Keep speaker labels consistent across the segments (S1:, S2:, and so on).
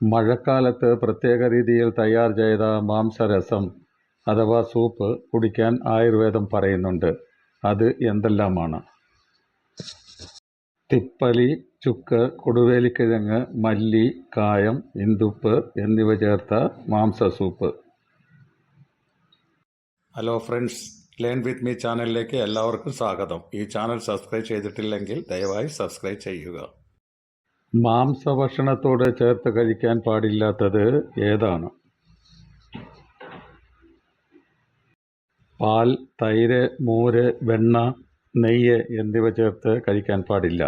S1: മഴക്കാലത്ത് പ്രത്യേക രീതിയിൽ തയ്യാർ ചെയ്ത മാംസരസം അഥവാ സൂപ്പ് കുടിക്കാൻ ആയുർവേദം പറയുന്നുണ്ട്. അത് എന്തെല്ലാമാണ്? തിപ്പലി ചുക്ക് കൊടുവേലിക്കിഴങ്ങ് മല്ലി കായം ഇന്ദുപ്പ് എന്നിവ ചേർത്ത മാംസ soup hello friends learn with me ചാനലിലേക്ക് എല്ലാവർക്കും സ്വാഗതം. ഈ ചാനൽ സബ്സ്ക്രൈബ് ചെയ്തിട്ടില്ലെങ്കിൽ ദയവായി സബ്സ്ക്രൈബ് ചെയ്യുക. മാംസഭക്ഷണത്തോട് ചേർത്ത് കഴിക്കാൻ പാടില്ലാത്തത് ഏതാണ്? പാൽ തൈര് മോര് വെണ്ണ നെയ്യ് എന്നിവ ചേർത്ത് കഴിക്കാൻ പാടില്ല.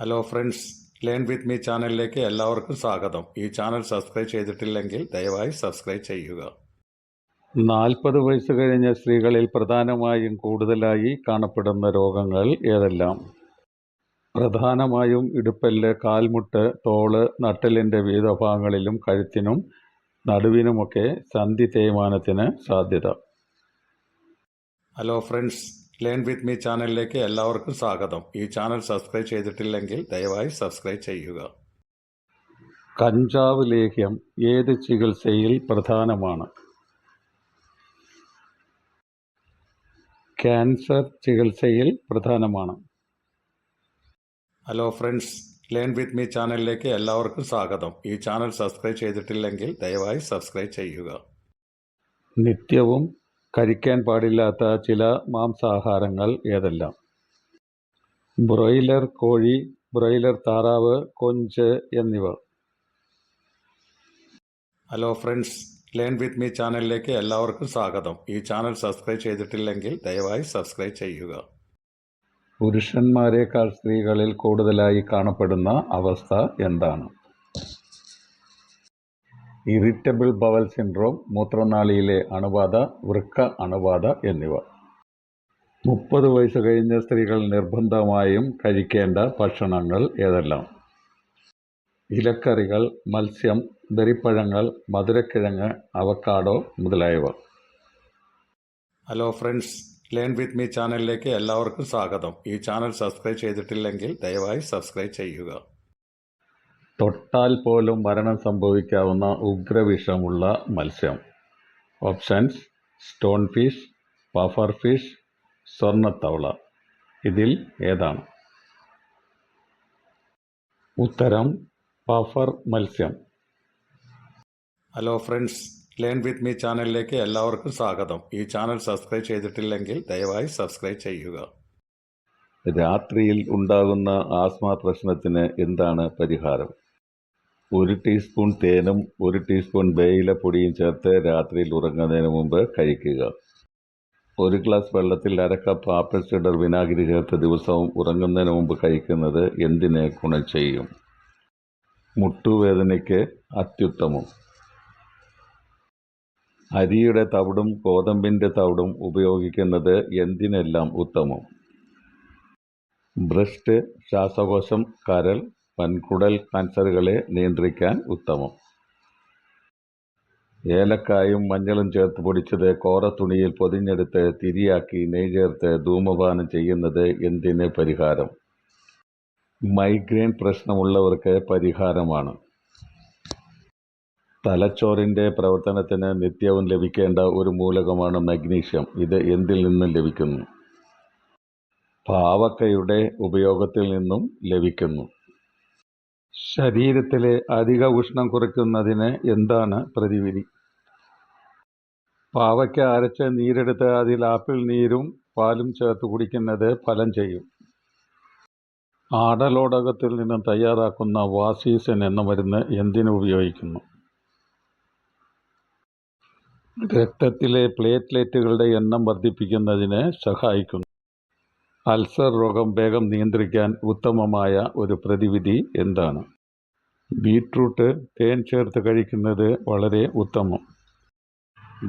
S1: Hello friends learn with me ചാനലിലേക്ക് എല്ലാവർക്കും സ്വാഗതം. ഈ ചാനൽ സബ്സ്ക്രൈബ് ചെയ്തിട്ടില്ലെങ്കിൽ ദയവായി സബ്സ്ക്രൈബ് ചെയ്യുക. നാൽപ്പത് വയസ്സ് കഴിഞ്ഞ സ്ത്രീകളിൽ പ്രധാനമായും കൂടുതലായി കാണപ്പെടുന്ന രോഗങ്ങൾ ഏതെല്ലാം? പ്രധാനമായും ഇടുപ്പല്ല് കാൽമുട്ട് തോൾ നട്ടെല്ലിന്റെ വിവിധ ഭാഗങ്ങളിലും കഴുത്തിനും നടുവിനുമൊക്കെ സന്ധി തേയ്മാനത്തിന് സാധ്യത. Hello friends learn with me ചാനലിലേക്ക് എല്ലാവർക്കും സ്വാഗതം. ഈ ചാനൽ സബ്സ്ക്രൈബ് ചെയ്തിട്ടില്ലെങ്കിൽ ദയവായി സബ്സ്ക്രൈബ് ചെയ്യുക. കഞ്ചാവ് ലേഹ്യം ഏത് ചികിത്സയിൽ പ്രധാനമാണ്? ക്യാൻസർ ചികിത്സയിൽ പ്രധാനമാണ്. Hello friends learn with me ചാനലിലേക്ക് എല്ലാവർക്കും സ്വാഗതം. ഈ ചാനൽ സബ്സ്ക്രൈബ് ചെയ്തിട്ടില്ലെങ്കിൽ ദയവായി സബ്സ്ക്രൈബ് ചെയ്യുക. നിത്യവും കഴിക്കാൻ പാടില്ലാത്ത ചില മാംസാഹാരങ്ങൾ ഏതെല്ലാം? ബ്രോയിലർ കോഴി ബ്രോയിലർ താറാവ് കൊഞ്ച് എന്നിവ. Hello friends learn with me ചാനലിലേക്ക് എല്ലാവർക്കും സ്വാഗതം. ഈ ചാനൽ സബ്സ്ക്രൈബ് ചെയ്തിട്ടില്ലെങ്കിൽ ദയവായി സബ്സ്ക്രൈബ് ചെയ്യുക. പുരുഷന്മാരെക്കാൾ സ്ത്രീകളിൽ കൂടുതലായി കാണപ്പെടുന്ന അവസ്ഥ എന്താണ്? ഇറിറ്റബിൾ ബവൽ സിൻഡ്രോം മൂത്രനാളിയിലെ അണുബാധ വൃക്ക അണുബാധ എന്നിവ. മുപ്പത് വയസ്സ് കഴിഞ്ഞ സ്ത്രീകൾ നിർബന്ധമായും കഴിക്കേണ്ട ഭക്ഷണങ്ങൾ ഏതെല്ലാം? ഇലക്കറികൾ മത്സ്യം ബെറിപ്പഴങ്ങൾ മധുരക്കിഴങ്ങ് അവക്കാഡോ മുതലായവ. Hello friends learn with me ചാനലിലേക്ക് എല്ലാവർക്കും സ്വാഗതം. ഈ ചാനൽ സബ്സ്ക്രൈബ് ചെയ്തിട്ടില്ലെങ്കിൽ ദയവായി സബ്സ്ക്രൈബ് ചെയ്യുക. തൊട്ടാൽ പോലും മരണം സംഭവിക്കാവുന്ന ഉഗ്രവിഷമുള്ള മത്സ്യം. Options stone fish puffer fish സ്വർണത്തവള. ഇതിൽ ഏതാണ്? ഉത്തരം പഫർ മത്സ്യം. Hello friends learn with me ചാനലിലേക്ക് എല്ലാവർക്കും സ്വാഗതം. ഈ ചാനൽ സബ്സ്ക്രൈബ് ചെയ്തിട്ടില്ലെങ്കിൽ ദയവായി സബ്സ്ക്രൈബ് ചെയ്യുക. രാത്രിയിൽ ഉണ്ടാകുന്ന ആസ്മ പ്രശ്നത്തിന് എന്താണ് പരിഹാരം? ഒരു ടീസ്പൂൺ തേനും ഒരു ടീസ്പൂൺ പൊടിയും ചേർത്ത് രാത്രിയിൽ ഉറങ്ങുന്നതിന് മുമ്പ് കഴിക്കുക. ഒരു ഗ്ലാസ് വെള്ളത്തിൽ അര കപ്പ് ആപ്പിൾ സിഡർ വിനാഗിരി ചേർത്ത് ദിവസവും ഉറങ്ങുന്നതിന് മുമ്പ് കഴിക്കുന്നത് എന്തിനെ ഗുണം ചെയ്യും? മുട്ടുവേദനയ്ക്ക് അത്യുത്തമം. അരിയുടെ തവിടും ഗോതമ്പിന്റെ തവിടും ഉപയോഗിക്കുന്നത് എന്തിനെല്ലാം ഉത്തമം? ബ്രസ്റ്റ് ശ്വാസകോശം കരൾ വൻകുടൽ കാൻസറുകളെ നിയന്ത്രിക്കാൻ ഉത്തമം. ഏലക്കായും മഞ്ഞളും ചേർത്ത് പൊടിച്ചത് കോറ തുണിയിൽ പൊതിഞ്ഞെടുത്ത് തിരിയാക്കി നെയ് ചേർത്ത് ധൂമപാനം ചെയ്യുന്നത് എന്തിന് പരിഹാരം? മൈഗ്രെയിൻ പ്രശ്നമുള്ളവർക്ക് പരിഹാരമാണ്. തലച്ചോറിന്റെ പ്രവർത്തനത്തിന് നിത്യവും ലഭിക്കേണ്ട ഒരു മൂലകമാണ് മഗ്നീഷ്യം. ഇത് എന്തിൽ നിന്നും ലഭിക്കുന്നു? പാവക്കയുടെ ഉപയോഗത്തിൽ നിന്നും ലഭിക്കുന്നു. ശരീരത്തിലെ അധിക ഉഷ്ണം കുറയ്ക്കുന്നതിന് എന്താണ് പ്രതിവിധി? പാവയ്ക്ക അരച്ച് നീരെടുത്ത് അതിൽ ആപ്പിൾ നീരും പാലും ചേർത്ത് കുടിക്കുന്നത് ഫലം ചെയ്യും. ആടലോടകത്തിൽ നിന്നും തയ്യാറാക്കുന്ന വാസീസൻ എന്ന മരുന്ന് എന്തിനു ഉപയോഗിക്കുന്നു? രക്തത്തിലെ പ്ലേറ്റ്ലെറ്റുകളുടെ എണ്ണം വർദ്ധിപ്പിക്കുന്നതിന് സഹായിക്കുന്നു. അൾസർ രോഗം വേഗം നിയന്ത്രിക്കാൻ ഉത്തമമായ ഒരു പ്രതിവിധി എന്താണ്? ബീട്രൂട്ട് തേൻ ചേർത്ത് കഴിക്കുന്നത് വളരെ ഉത്തമം.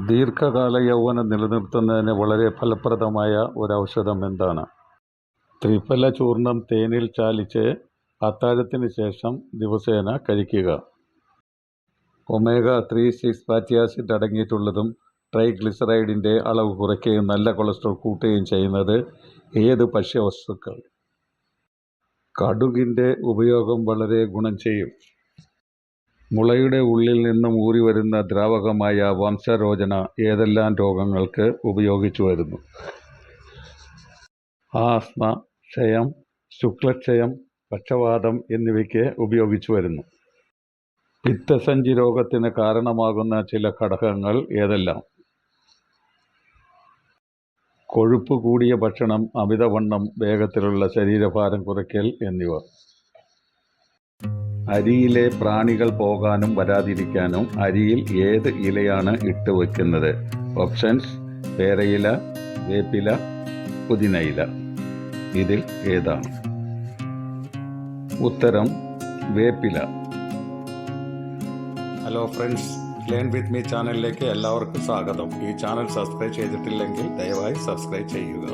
S1: ദീർഘകാല യൗവനം നിലനിർത്തുന്നതിന് വളരെ ഫലപ്രദമായ ഒരു ഔഷധം എന്താണ്? ത്രിഫല ചൂർണം തേനിൽ ചാലിച്ച് അത്താഴത്തിന് ശേഷം ദിവസേന കഴിക്കുക. Omega three six fatty acid അടങ്ങിയിട്ടുള്ളതും ട്രൈഗ്ലിസറൈഡിന്റെ അളവ് കുറയ്ക്കുകയും നല്ല കൊളസ്ട്രോൾ കൂട്ടുകയും ചെയ്യുന്നത് ഏത് ഭക്ഷ്യവസ്തുക്കൾ? കടുകിന്റെ ഉപയോഗം വളരെ ഗുണം ചെയ്യും. മുളയുടെ ഉള്ളിൽ നിന്നും ഊറി വരുന്ന ദ്രാവകമായ വംശരോചന ഏതെല്ലാം രോഗങ്ങൾക്ക് ഉപയോഗിച്ചു വരുന്നു? ആസ്മ ക്ഷയം ശുക്ലക്ഷയം പക്ഷവാതം എന്നിവയ്ക്ക് ഉപയോഗിച്ചു വരുന്നു. പിത്തസഞ്ചി രോഗത്തിന് കാരണമാകുന്ന ചില ഘടകങ്ങൾ ഏതെല്ലാം? കൊഴുപ്പ് കൂടിയ ഭക്ഷണം അമിതവണ്ണം വേഗത്തിലുള്ള ശരീരഭാരം കുറയ്ക്കൽ എന്നിവ. അരിയിലെ പ്രാണികൾ പോകാനും വരാതിരിക്കാനും അരിയിൽ ഏത് ഇലയാണ് ഇട്ട് വയ്ക്കുന്നത്? ഓപ്ഷൻസ് പേരയില വേപ്പില പുതിനയില. ഇതിൽ ഏതാണ്? ഉത്തരം വേപ്പില. Hello friends learn with me ചാനലിലേക്ക് എല്ലാവർക്കും സ്വാഗതം. ഈ ചാനൽ സബ്സ്ക്രൈബ് ചെയ്തിട്ടില്ലെങ്കിൽ ദയവായി സബ്സ്ക്രൈബ് ചെയ്യുക.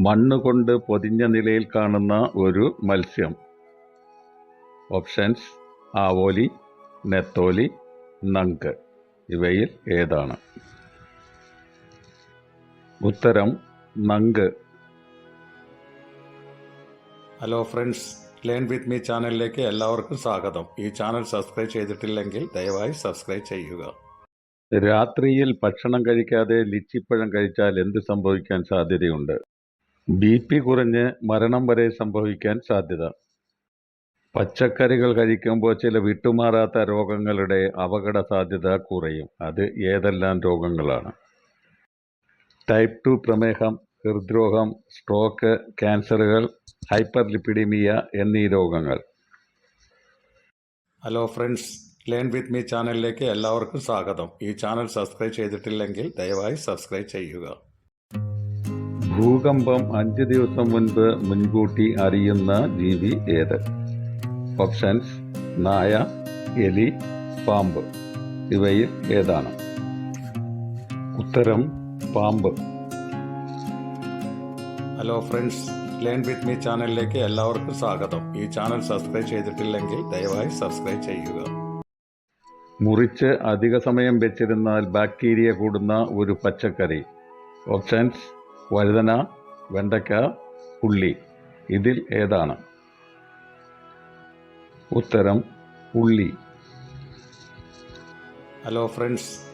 S1: മണ്ണുകൊണ്ട് പൊതിഞ്ഞ നിലയിൽ കാണുന്ന ഒരു മത്സ്യം. ഓപ്ഷൻസ് ആവോലി നെത്തോലി നങ്ക്. ഇവയിൽ ഏതാണ്? ഉത്തരം നങ്ക്. Hello friends learn with me ചാനലിലേക്ക് എല്ലാവർക്കും സ്വാഗതം. ഈ ചാനൽ സബ്സ്ക്രൈബ് ചെയ്തിട്ടില്ലെങ്കിൽ ദയവായി സബ്സ്ക്രൈബ് ചെയ്യുക. രാത്രിയിൽ ഭക്ഷണം കഴിക്കാതെ ലിച്ചിപ്പഴം കഴിച്ചാൽ എന്ത് സംഭവിക്കാൻ സാധ്യതയുണ്ട്? ബി പി കുറഞ്ഞ് മരണം വരെ സംഭവിക്കാൻ സാധ്യത. പച്ചക്കറികൾ കഴിക്കുമ്പോൾ ചില വിട്ടുമാറാത്ത രോഗങ്ങളുടെ അപകട സാധ്യത കുറയും. അത് ഏതെല്ലാം രോഗങ്ങളാണ്? ടൈപ്പ് ടു പ്രമേഹം ഹൃദ്രോഗം സ്ട്രോക്ക് ക്യാൻസറുകൾ ഹൈപ്പർ ലിപ്പിഡിമിയ എന്നീ രോഗങ്ങൾ. Hello friends learn with me ചാനലിലേക്ക് എല്ലാവർക്കും സ്വാഗതം. ഈ ചാനൽ സബ്സ്ക്രൈബ് ചെയ്തിട്ടില്ലെങ്കിൽ ദയവായി സബ്സ്ക്രൈബ് ചെയ്യുക. ഭൂകമ്പം അഞ്ച് ദിവസം മുൻപ് മുൻകൂട്ടി അറിയുന്ന ജീവി ഏത്? ഓപ്ഷൻസ് നായ എലി പാമ്പ്. ഇവയിൽ ഏതാണ്? ഉത്തരം പാമ്പ്. Hello friends learn with me ചാനലിലേക്ക് എല്ലാവർക്കും സ്വാഗതം. ഈ ചാനൽ സബ്സ്ക്രൈബ് ചെയ്തിട്ടില്ലെങ്കിൽ ദയവായി സബ്സ്ക്രൈബ് ചെയ്യുക. മുറിച്ച് അധിക സമയം വെച്ചിരുന്നാൽ ബാക്ടീരിയ കൂടുന്ന ഒരു പച്ചക്കറി. ഓപ്ഷൻസ് വഴുതന വെണ്ടയ്ക്ക ഉള്ളി ഇതിൽ ഏതാണ്? ഉത്തരം ഉള്ളി hello friends